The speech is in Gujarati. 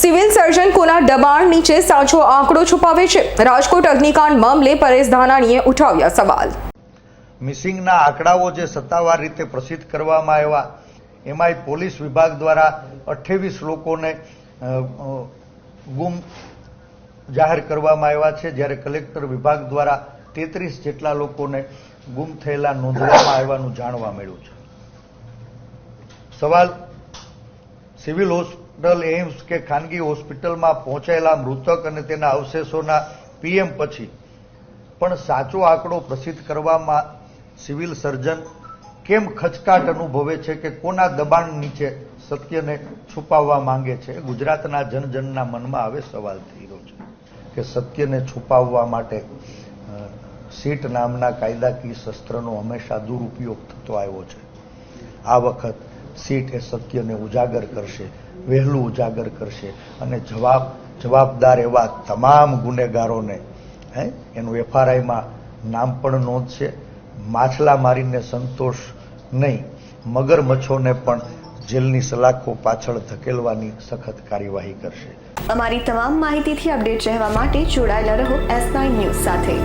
સિવિલ સર્જન કોના દબાણ નીચે સાચો આંકડો છુપાવે છે. રાજકોટ અગ્નિકાંડ મામલે પરેશ ધાનાણીએ ઉઠાવ્યા સવાલ. મિસિંગના આંકડાઓ જે સત્તાવાર રીતે પ્રસિદ્ધ કરવામાં આવ્યા, એમાંય પોલીસ વિભાગ દ્વારા અઠ્ઠાવીસ લોકોને ગુમ જાહેર કરવામાં આવ્યા છે. જ્યારે કલેક્ટર વિભાગ દ્વારા તેત્રીસ જેટલા લોકોને ગુમ થયેલા નોંધવામાં આવ્યાનું જાણવા મળ્યું છે. સવાલ, સિવિલ હોસ્પિટલ એમ્સ કે ખાનગી હોસ્પિટલમાં પહોંચાયેલા મૃતક અને તેના અવશેષોના પીએમ પછી પણ સાચો આંકડો પ્રસિદ્ધ કરવામાં સિવિલ સર્જન કેમ ખચકાટ અનુભવે છે કે કોના દબાણ નીચે સત્યને છુપાવવા માંગે છે? ગુજરાતના જનજનના મનમાં હવે સવાલ થઈ રહ્યો છે કે સત્યને છુપાવવા માટે સીટ નામના કાયદાકીય શસ્ત્રનો હંમેશા દુરુપયોગ થતો આવ્યો છે. આ વખત સીટ એ સત્યને ઉજાગર કરશે, વહેલું ઉજાગર કરશે અને જવાબ, જવાબદાર એવા તમામ ગુનેગારોને, હે, એનું એફઆરઆઈમાં નામ પણ નોંધશે. માછલા મારીને સંતોષ નહીં, મગરમચ્છોને પણ જેલની સલાખો પાછળ ધકેલવાની સખત કાર્યવાહી કરશે. અમારી તમામ માહિતીથી અપડેટ રહેવા માટે જોડાયેલા રહો એસ નાઇન ન્યૂઝ સાથે.